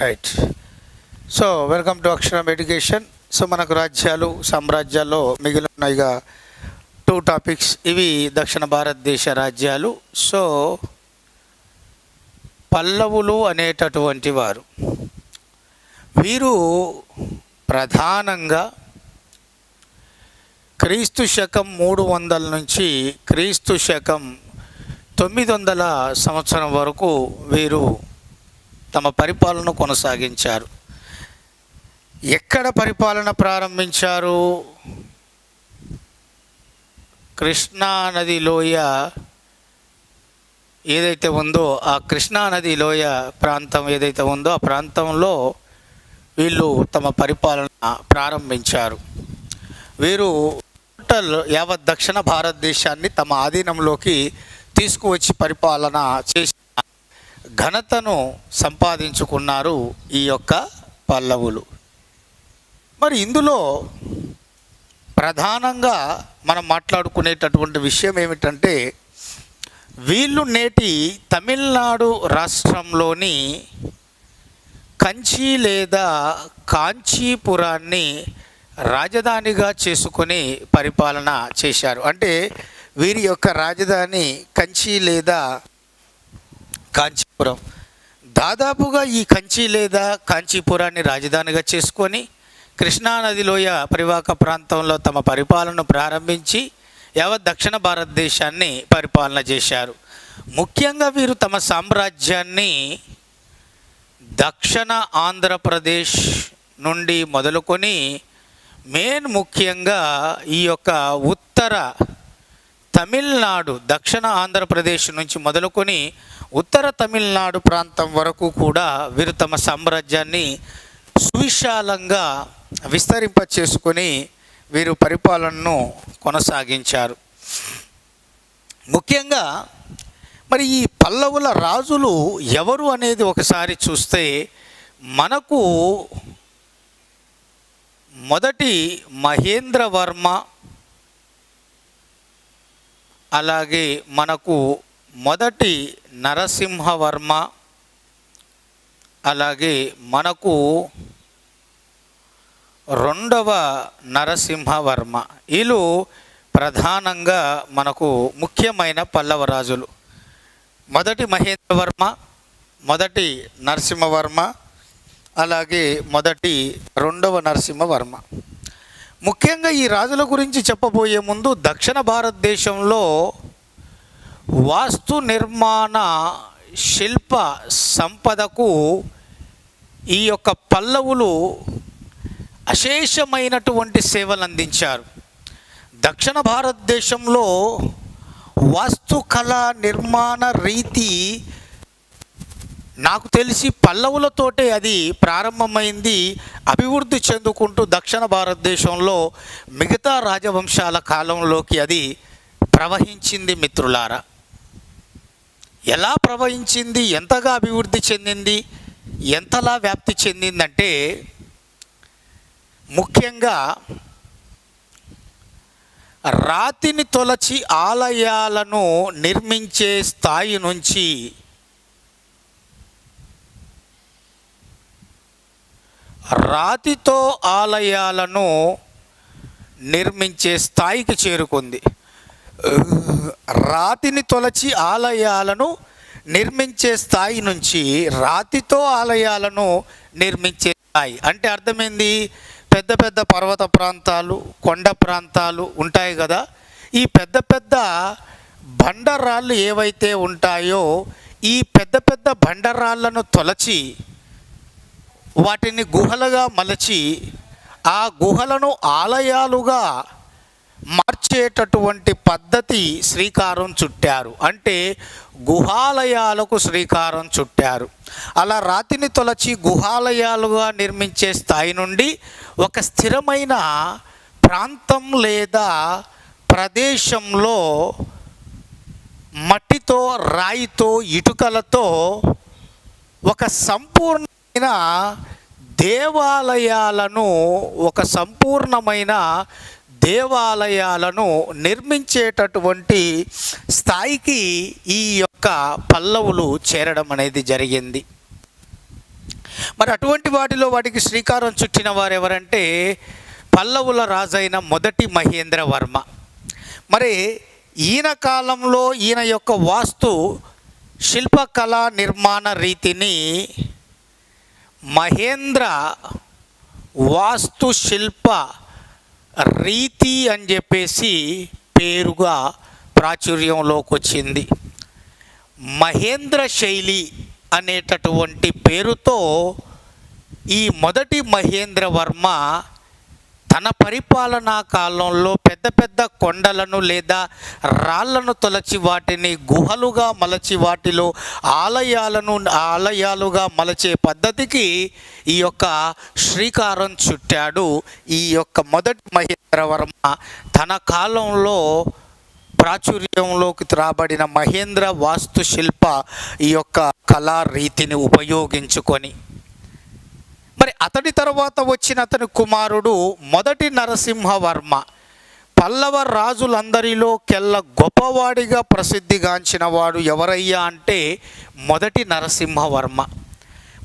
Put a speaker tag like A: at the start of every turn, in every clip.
A: Right so welcome to Aksharam education so మనకు రాజ్యాలు సామ్రాజ్యాల్లో మిగిలిన ఇక టూ టాపిక్స్ ఇవి దక్షిణ భారతదేశ రాజ్యాలు. సో పల్లవులు అనేటటువంటి వారు వీరు ప్రధానంగా క్రీస్తు శకం మూడు వందల నుంచి క్రీస్తు శకం తొమ్మిది వందల సంవత్సరం వరకు వీరు తమ పరిపాలన కొనసాగించారు. ఎక్కడ పరిపాలన ప్రారంభించారు? కృష్ణా నది లోయ ఏదైతే ఉందో ఆ కృష్ణా నది లోయ ప్రాంతం ఏదైతే ఉందో ఆ ప్రాంతంలో వీళ్ళు తమ పరిపాలన ప్రారంభించారు. వీరు టోటల్ యావత్ దక్షిణ భారతదేశాన్ని తమ ఆధీనంలోకి తీసుకువచ్చి పరిపాలన చేసి ఘనతను సంపాదించుకున్నారు ఈ యొక్క పల్లవులు. మరి ఇందులో ప్రధానంగా మనం మాట్లాడుకునేటటువంటి విషయం ఏమిటంటే వీళ్ళు నేటి తమిళనాడు రాష్ట్రంలోని కంచి లేదా కాంచీపురాన్ని రాజధానిగా చేసుకొని పరిపాలన చేశారు. అంటే వీరి యొక్క రాజధాని కంచి లేదా కాంచీపురం. దాదాపుగా ఈ కంచి లేదా కాంచీపురాన్ని రాజధానిగా చేసుకొని కృష్ణానదిలోయ పరివాహక ప్రాంతంలో తమ పరిపాలనను ప్రారంభించి యావత్ దక్షిణ భారతదేశాన్ని పరిపాలన చేశారు. ముఖ్యంగా వీరు తమ సామ్రాజ్యాన్ని దక్షిణ ఆంధ్రప్రదేశ్ నుండి మొదలుకొని మెయిన్ ముఖ్యంగా ఈ యొక్క ఉత్తర తమిళనాడు దక్షిణ ఆంధ్రప్రదేశ్ నుంచి మొదలుకొని ఉత్తర తమిళనాడు ప్రాంతం వరకు కూడా వీరు తమ సామ్రాజ్యాన్ని సువిశాలంగా విస్తరింప చేసుకొని వీరు పరిపాలనను కొనసాగించారు. ముఖ్యంగా మరి ఈ పల్లవుల రాజులు ఎవరు అనేది ఒకసారి చూస్తే మనకు మొదటి మహేంద్రవర్మ అలాగే మనకు మొదటి నరసింహవర్మ అలాగే మనకు రెండవ నరసింహవర్మ. వీళ్ళు ప్రధానంగా మనకు ముఖ్యమైన పల్లవ రాజులు మొదటి మహేంద్రవర్మ మొదటి నరసింహవర్మ అలాగే మొదటి రెండవ నరసింహవర్మ. ముఖ్యంగా ఈ రాజుల గురించి చెప్పబోయే ముందు దక్షిణ భారతదేశంలో వాస్తు నిర్మాణ శిల్ప సంపదకు ఈ యొక్క పల్లవులు అశేషమైనటువంటి సేవలు అందించారు. దక్షిణ భారతదేశంలో వాస్తుకళ నిర్మాణ రీతి నాకు తెలిసి పల్లవులతోటే అది ప్రారంభమైంది. అభివృద్ధి చెందుకుంటూ దక్షిణ భారతదేశంలో మిగతా రాజవంశాల కాలంలోకి అది ప్రవహించింది మిత్రులారా. ఎలా ప్రవహించింది? ఎంతగా అభివృద్ధి చెందింది? ఎంతలా వ్యాప్తి చెందిందంటే ముఖ్యంగా రాతిని తొలచి ఆలయాలను నిర్మించే స్థాయి నుంచి రాతితో ఆలయాలను నిర్మించే స్థాయికి చేరుకుంది. రాతిని తొలచి ఆలయాలను నిర్మించే స్థాయి నుంచి రాతితో ఆలయాలను నిర్మించే స్థాయి. అంటే అర్థమైంది? పెద్ద పెద్ద పర్వత ప్రాంతాలు కొండ ప్రాంతాలు ఉంటాయి కదా. ఈ పెద్ద పెద్ద బండరాళ్ళు ఏవైతే ఉంటాయో ఈ పెద్ద పెద్ద బండరాళ్ళను తొలచి వాటిని గుహలుగా మలచి ఆ గుహలను ఆలయాలుగా మార్చేటటువంటి పద్ధతి శ్రీకారం చుట్టారు. అంటే గుహాలయాలకు శ్రీకారం చుట్టారు. అలా రాతిని తొలచి గుహాలయాలుగా నిర్మించే స్థాయి నుండి ఒక స్థిరమైన ప్రాంతం లేదా ప్రదేశంలో మట్టితో రాయితో ఇటుకలతో ఒక సంపూర్ణమైన దేవాలయాలను ఒక సంపూర్ణమైన దేవాలయాలను నిర్మించేటటువంటి స్థాయికి ఈ యొక్క పల్లవులు చేరడం అనేది జరిగింది. మరి అటువంటి వాటిలో వాటికి శ్రీకారం చుట్టిన వారు ఎవరంటే పల్లవుల రాజైన మొదటి మహేంద్ర వర్మ. మరి ఈయన కాలంలో ఈయన యొక్క వాస్తు శిల్పకళా నిర్మాణ రీతిని మహేంద్ర వాస్తు శిల్ప రీతి అని చెప్పేసి పేరుగా ప్రాచుర్యంలోకి వచ్చింది మహేంద్ర శైలి అనేటటువంటి పేరుతో ఈ మొదటి మహేంద్ర వర్మ తన పరిపాలనా కాలంలో పెద్ద పెద్ద కొండలను లేదా రాళ్ళను తొలచి వాటిని గుహలుగా మలచి వాటిలో ఆలయాలను ఆలయాలుగా మలచే పద్ధతికి ఈ యొక్క శ్రీకారం చుట్టాడు. ఈ యొక్క మొదటి మహేంద్రవర్మ తన కాలంలో ప్రాచుర్యంలోకి రాబడిన మహేంద్ర వాస్తుశిల్ప ఈ యొక్క కళా రీతిని ఉపయోగించుకొని అతడి తర్వాత వచ్చిన అతని కుమారుడు మొదటి నరసింహవర్మ. పల్లవ రాజులందరిలో కెల్ల గొప్పవాడిగా ప్రసిద్ధిగాంచిన వాడు ఎవరయ్యా అంటే మొదటి నరసింహవర్మ.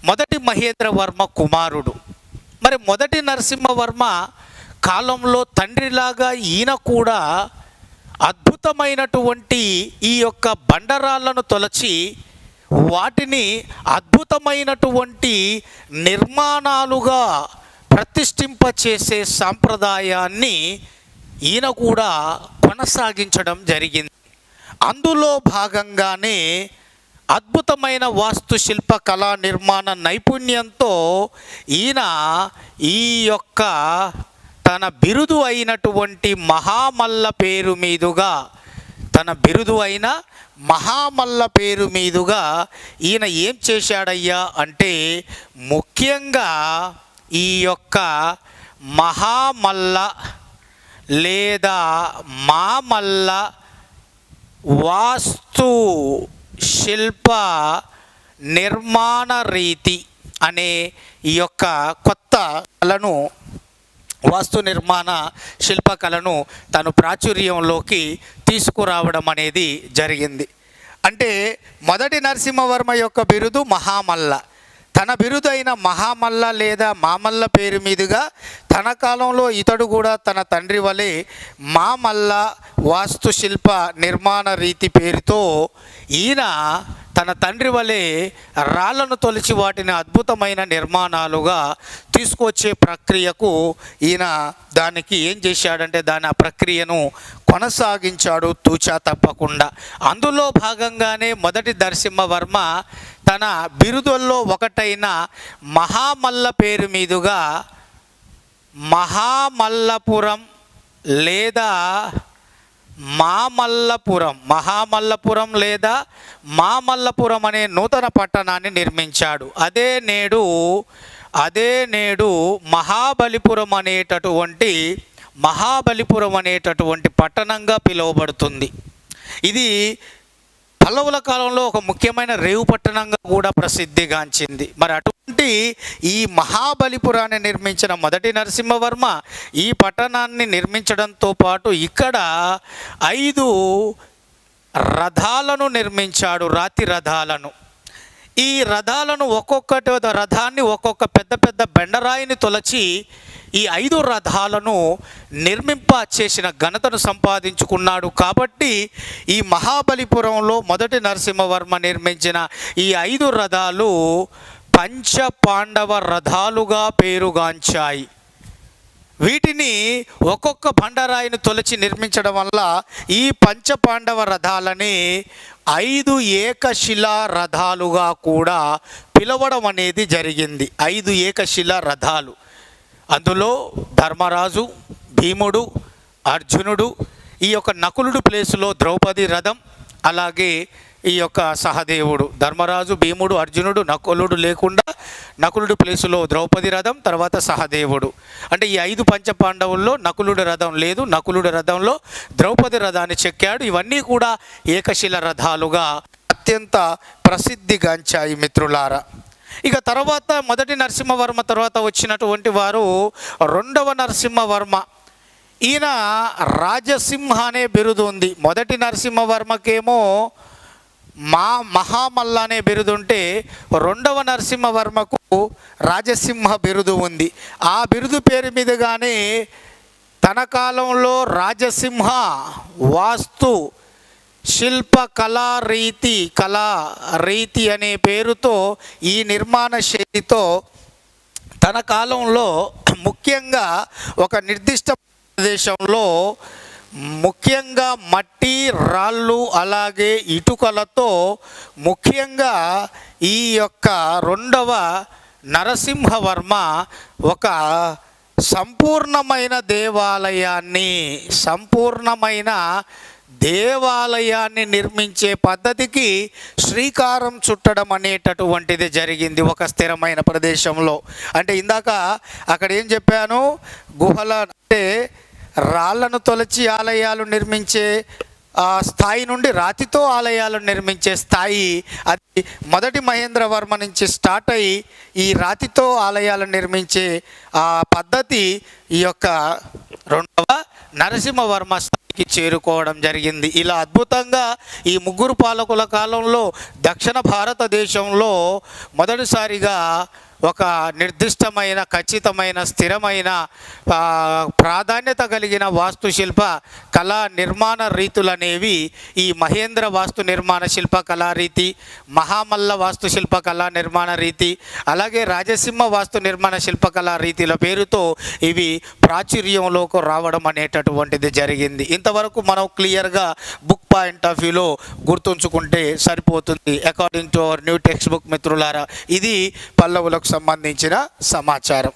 A: మొదటి మహేంద్రవర్మ కుమారుడు. మరి మొదటి నరసింహవర్మ కాలంలో తండ్రిలాగా ఈయన కూడా అద్భుతమైనటువంటి ఈ యొక్క బండరాళ్ళను తొలచి వాటిని అద్భుతమైనటువంటి నిర్మాణాలుగా ప్రతిష్ఠింపచేసే సాంప్రదాయాన్ని ఈయన కూడా కొనసాగించడం జరిగింది. అందులో భాగంగానే అద్భుతమైన వాస్తుశిల్ప కళా నిర్మాణ నైపుణ్యంతో ఈయన ఈ యొక్క తన బిరుదు అయినటువంటి మహామల్ల పేరు మీదుగా తన బిరుదు అయిన మహామల్ల పేరు మీదుగా ఈయన ఏం చేశాడయ్యా అంటే ముఖ్యంగా ఈ యొక్క మహామల్ల లేదా మామల్ల వాస్తు శిల్ప నిర్మాణ రీతి అనే ఈ యొక్క కొత్త కళను వాస్తు నిర్మాణ శిల్పకళను తను ప్రాచుర్యంలోకి తీసుకురావడం అనేది జరిగింది. అంటే మొదటి నరసింహవర్మ యొక్క బిరుదు మహామల్ల. తన బిరుదైన మహామల్ల లేదా మామల్ల పేరు మీదుగా తన కాలంలో ఇతడు కూడా తన తండ్రి వలె మామల్ల వాస్తుశిల్ప నిర్మాణ రీతి పేరుతో ఈయన తన తండ్రి వలె రాళ్ళను తొలిచి వాటిని అద్భుతమైన నిర్మాణాలుగా తీసుకొచ్చే ప్రక్రియకు ఈయన దానికి ఏం చేశాడంటే దాని ఆ ప్రక్రియను కొనసాగించాడు తూచా తప్పకుండా. అందులో భాగంగానే మొదటి నరసింహవర్మ తన బిరుదుల్లో ఒకటైన మహామల్ల పేరు మీదుగా మహామల్లపురం లేదా మామల్లపురం మహామల్లపురం లేదా మామల్లపురం అనే నూతన పట్టణాన్ని నిర్మించాడు. అదే నేడు అదే నేడు మహాబలిపురం అనేటటువంటి మహాబలిపురం అనేటటువంటి పట్టణంగా పిలువబడుతుంది. ఇది పల్లవుల కాలంలో ఒక ముఖ్యమైన రేవు పట్టణంగా కూడా ప్రసిద్ధిగాంచింది. మరి అటువంటి ఈ మహాబలిపురాన్ని నిర్మించిన మొదటి నరసింహవర్మ ఈ పట్టణాన్ని నిర్మించడంతో పాటు ఇక్కడ ఐదు రథాలను నిర్మించాడు రాతి రథాలను. ఈ రథాలను ఒక్కొక్కటి రథాన్ని ఒక్కొక్క పెద్ద పెద్ద బెండరాయిని తొలచి ఈ ఐదు రథాలను నిర్మింప చేసిన ఘనతను సంపాదించుకున్నాడు. కాబట్టి ఈ మహాబలిపురంలో మొదటి నరసింహవర్మ నిర్మించిన ఈ ఐదు రథాలు పంచ పాండవ రథాలుగా పేరుగాంచాయి. వీటిని ఒక్కొక్క బండరాయిని తొలచి నిర్మించడం వల్ల ఈ పంచపాండవ రథాలని ఐదు ఏకశిలా రథాలుగా కూడా పిలవడం అనేది జరిగింది. ఐదు ఏకశిలా రథాలు. అందులో ధర్మరాజు భీముడు అర్జునుడు ఈ యొక్క నకులుడు ప్లేసులో ద్రౌపది రథం అలాగే ఈ యొక్క సహదేవుడు. ధర్మరాజు భీముడు అర్జునుడు నకులుడు లేకుండా నకులుడు ప్లేసులో ద్రౌపది రథం తర్వాత సహదేవుడు. అంటే ఈ ఐదు పంచపాండవుల్లో నకులుడి రథం లేదు. నకులుడి రథంలో ద్రౌపది రథాన్ని చెక్కాడు. ఇవన్నీ కూడా ఏకశిల రథాలుగా అత్యంత ప్రసిద్ధిగాంచాయి మిత్రులారా. ఇక తర్వాత మొదటి నరసింహవర్మ తర్వాత వచ్చినటువంటి వారు రెండవ నరసింహవర్మ. ఈయన రాజసింహ అనే బిరుదు ఉంది. మొదటి నరసింహవర్మకేమో మా మహామల్ల అనే బిరుదు ఉంటే రెండవ నరసింహవర్మకు రాజసింహ బిరుదు ఉంది. ఆ బిరుదు పేరు మీదుగానే తన కాలంలో రాజసింహ వాస్తు శిల్ప కళా రీతి కళా రీతి అనే పేరుతో ఈ నిర్మాణ శైలితో తన కాలంలో ముఖ్యంగా ఒక నిర్దిష్ట ప్రదేశంలో ముఖ్యంగా మట్టి రాళ్ళు అలాగే ఇటుకలతో ముఖ్యంగా ఈ యొక్క రెండవ నరసింహవర్మ ఒక సంపూర్ణమైన దేవాలయాన్ని సంపూర్ణమైన దేవాలయాన్ని నిర్మించే పద్ధతికి శ్రీకారం చుట్టడం అనేటటువంటిది జరిగింది ఒక స్థిరమైన ప్రదేశంలో. అంటే ఇందాక అక్కడ ఏం చెప్పాను? గుహల అంటే రాళ్ళను తొలచి ఆలయాలు నిర్మించే ఆ స్థాయి నుండి రాతితో ఆలయాలు నిర్మించే స్థాయి అది మొదటి మహేంద్రవర్మ నుంచి స్టార్ట్ అయ్యి ఈ రాతితో ఆలయాలు నిర్మించే ఆ పద్ధతి ఈ యొక్క రెండవ నరసింహవర్మ స్థాయికి చేరుకోవడం జరిగింది. ఇలా అద్భుతంగా ఈ ముగ్గురు పాలకుల కాలంలో దక్షిణ భారతదేశంలో మొదటిసారిగా ఒక నిర్దిష్టమైన ఖచ్చితమైన స్థిరమైన ప్రాధాన్యత కలిగిన వాస్తుశిల్ప కళా నిర్మాణ రీతులు అనేవి ఈ మహేంద్ర వాస్తు నిర్మాణ శిల్ప కళారీతి మహామల్ల వాస్తుశిల్ప కళా నిర్మాణ రీతి అలాగే రాజసింహ వాస్తు నిర్మాణ శిల్పకళా రీతిల పేరుతో ఇవి ప్రాచుర్యంలోకి రావడం అనేటటువంటిది జరిగింది. ఇంతవరకు మనం క్లియర్గా బుక్ పాయింట్ ఆఫ్ వ్యూలో గుర్తుంచుకుంటే సరిపోతుంది. According to our new text book మిత్రులారా ఇది పల్లవులకు సంబంధించిన సమాచారం.